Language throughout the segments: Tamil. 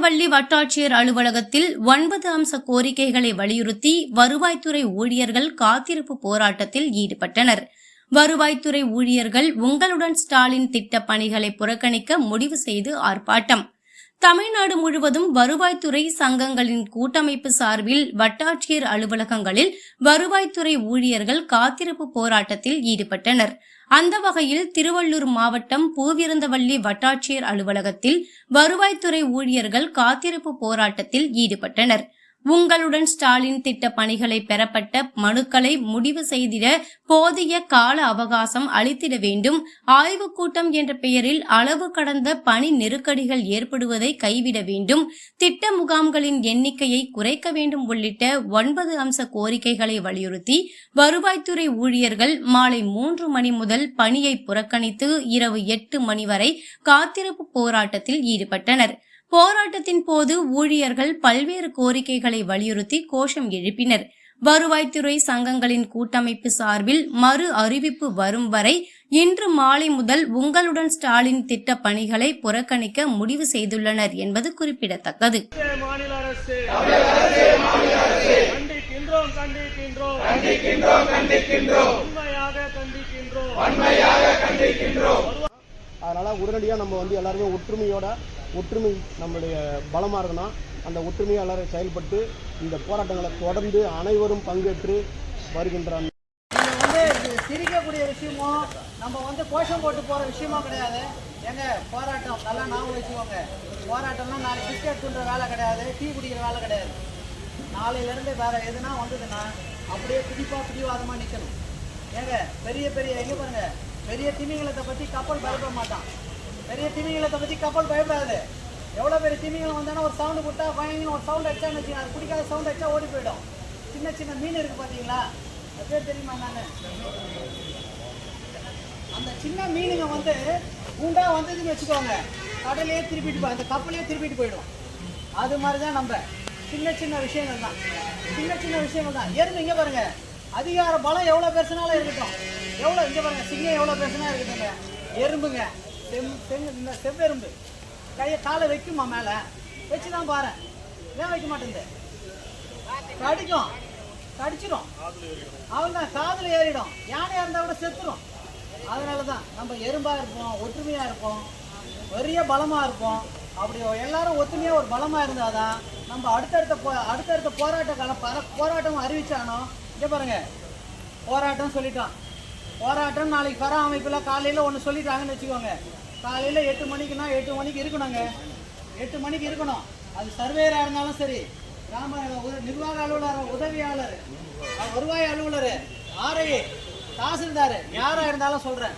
பூவிருந்தவள்ளி வட்டாட்சியர் அலுவலகத்தில் ஒன்பது அம்ச கோரிக்கைகளை வலியுறுத்தி வருவாய்த்துறை ஊழியர்கள் காத்திருப்பு போராட்டத்தில் ஈடுபட்டனர். வருவாய்த்துறை ஊழியர்கள் உங்களுடன் ஸ்டாலின் திட்ட பணிகளை புறக்கணிக்க முடிவு செய்து ஆர்ப்பாட்டம். தமிழ்நாடு முழுவதும் வருவாய்த்துறை சங்கங்களின் கூட்டமைப்பு சார்பில் வட்டாட்சியர் அலுவலகங்களில் வருவாய்த்துறை ஊழியர்கள் காத்திருப்பு போராட்டத்தில் ஈடுபட்டனர். அந்த வகையில் திருவள்ளூர் மாவட்டம் பூவிருந்தவள்ளி வட்டாட்சியர் அலுவலகத்தில் வருவாய்த்துறை ஊழியர்கள் காத்திருப்பு போராட்டத்தில் ஈடுபட்டனர். உங்களுடன் ஸ்டாலின் திட்ட பணிகளை பெறப்பட்ட மனுக்களை முடிவு செய்திட போதிய கால அவகாசம் அளித்திட வேண்டும். ஆய்வுக் கூட்டம் என்ற பெயரில் அளவு கடந்த பணி நெருக்கடிகள் ஏற்படுவதை கைவிட வேண்டும். திட்ட முகாம்களின் எண்ணிக்கையை குறைக்க வேண்டும் உள்ளிட்ட ஒன்பது அம்ச கோரிக்கைகளை வலியுறுத்தி வருவாய்த்துறை ஊழியர்கள் மாலை மூன்று மணி முதல் பணியை புறக்கணித்து இரவு எட்டு மணி வரை காத்திருப்பு போராட்டத்தில் ஈடுபட்டனர். போராட்டத்தின் போது ஊழியர்கள் பல்வேறு கோரிக்கைகளை வலியுறுத்தி கோஷம் எழுப்பினர். வருவாய்த்துறை சங்கங்களின் கூட்டமைப்பு சார்பில் மறு அறிவிப்பு வரும் வரை இன்று மாலை முதல் உங்களுடன் ஸ்டாலின் திட்ட பணிகளை புறக்கணிக்க முடிவு செய்துள்ளனர் என்பது குறிப்பிடத்தக்கது. அதனால் உடனடியாக நம்ம வந்து எல்லாருமே ஒற்றுமையோட ஒற்றுமை நம்மளுடைய பலமாக இருக்குன்னா அந்த ஒற்றுமையாளரை செயல்பட்டு இந்த போராட்டங்களை தொடர்ந்து அனைவரும் பங்கேற்று வருகின்ற வந்து இது சிரிக்கக்கூடிய விஷயமோ நம்ம வந்து கோஷம் போட்டு போகிற விஷயமோ கிடையாது. எங்க போராட்டம் நல்லா ஞாபகம் வச்சுக்கோங்க. போராட்டம்னா நாளைக்கு பிஸ்கெட் துண்டுற வேலை கிடையாது டீ குடிக்கிற வேலை கிடையாது. நாளையிலேருந்து வேற எதுனா வந்ததுன்னா அப்படியே பிடிப்பாக பிடிவாதமாக நிற்கணும் ஏங்க பெரிய பெரிய எங்கே பாருங்க பெரிய திமிங்கலத்தை பற்றி கப்பல் பயப்பட மாட்டான். பெரிய திமிங்களை பற்றி கப்பல் பயப்படாது. எவ்வளோ பெரிய திமிங்களை வந்தாலும் ஒரு சவுண்டு கொடுத்தா பயங்கரம் ஒரு சவுண்ட் அடிச்சான்னு வச்சுக்கோங்க அது பிடிக்காத சவுண்ட் அடிச்சா ஓடி போயிடும். சின்ன சின்ன மீன் இருக்குது பார்த்தீங்களா அது பேர் தெரியுமா நான் அந்த சின்ன மீனுங்க வந்து குண்டா வந்ததுன்னு வச்சுக்கோங்க. கடலையே திருப்பிட்டு போய் அந்த கப்பலையே திருப்பிட்டு போயிடும். அது மாதிரி தான் நம்ம. சின்ன சின்ன விஷயங்கள் தான். சின்ன சின்ன விஷயங்கள் தான். எறும்பு இங்கே பாருங்க. அதிகார பலம் எவ்வளோ பெருசுனாலும் இருக்கட்டும். எவ்வளோ இங்கே பாருங்க சிங்கம் எவ்வளோ பெருசுனா இருக்கட்டுங்க எறும்புங்க. செம் செங்க இந்த செவ்வெரும்பு. கையை காலை வைக்குமா மேலே? வச்சு தான் பாரு ஏன் வைக்க மாட்டேங்குது கடிக்கும். கடிச்சிடும் அவங்க காதில் ஏறிடும். யானையாக இருந்தால் கூட செத்துரும். அதனால தான் நம்ம எறும்பாக இருப்போம் ஒற்றுமையாக இருப்போம் பெரிய பலமாக இருப்போம். அப்படி எல்லாரும் ஒத்துமையாக ஒரு பலமாக இருந்தால் தான் நம்ம அடுத்தடுத்த போ அடுத்தடுத்த போராட்ட காலம் போராட்டம் அறிவிச்சானோ? இங்கே பாருங்கள் போராட்டம் சொல்லிட்டான். போராட்டம் நாளைக்கு வர அமைப்பில் காலையில் ஒன்று சொல்லிட்டாங்கன்னு வச்சுக்கோங்க. காலையில் எட்டு மணிக்குன்னா எட்டு மணிக்கு இருக்கணுங்க. எட்டு மணிக்கு இருக்கணும். அது சர்வேயராக இருந்தாலும் சரி கிராம நிர்வாக அலுவலர் உதவியாளர் வருவாய் அலுவலர் ஆர்ஐ தாசில்தார் யாராக இருந்தாலும் சொல்கிறேன்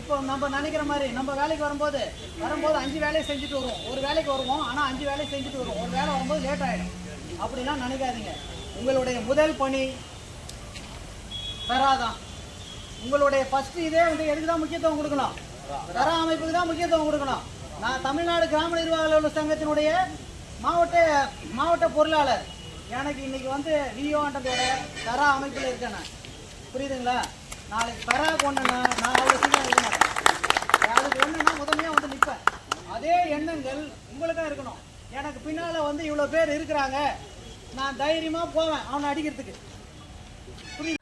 இப்போ நம்ம நினைக்கிற மாதிரி நம்ம வேலைக்கு வரும்போது வரும்போது அஞ்சு வேலையை செஞ்சுட்டு வருவோம். ஒரு வேலைக்கு வருவோம் ஆனால் அஞ்சு வேலையை செஞ்சுட்டு வருவோம். ஒரு வேலை வரும்போது லேட் ஆகிடும் அப்படிலாம் நினைக்காதீங்க. உங்களுடைய முதல் பணி பெறாதான் உங்களுடைய ஃபர்ஸ்ட் இதே வந்து எதுக்கு தான் முக்கியத்துவம் கொடுக்கணும்? தர அமைப்புக்கு தான் முக்கியத்துவம் கொடுக்கணும். நான் தமிழ்நாடு கிராம நிர்வாக அலுவலர் சங்கத்தினுடைய மாவட்ட மாவட்ட பொருளாளர். எனக்கு இன்னைக்கு வந்து விஓன்றதோட தர அமைப்பில் இருக்கேன் நான். புரியுதுங்களா? நாளைக்கு தரா கொண்டேன்னா நான் அவ்வளோ சீக்கிரம் இருக்க மாட்டேன். அதுக்கு ஒன்றுனா முதன்மையாக வந்து நிற்பேன் அதே எண்ணங்கள் உங்களுக்காக இருக்கணும். எனக்கு பின்னால் வந்து இவ்வளோ பேர் இருக்கிறாங்க. நான் தைரியமாக போவேன். அவனை அடிக்கிறதுக்கு.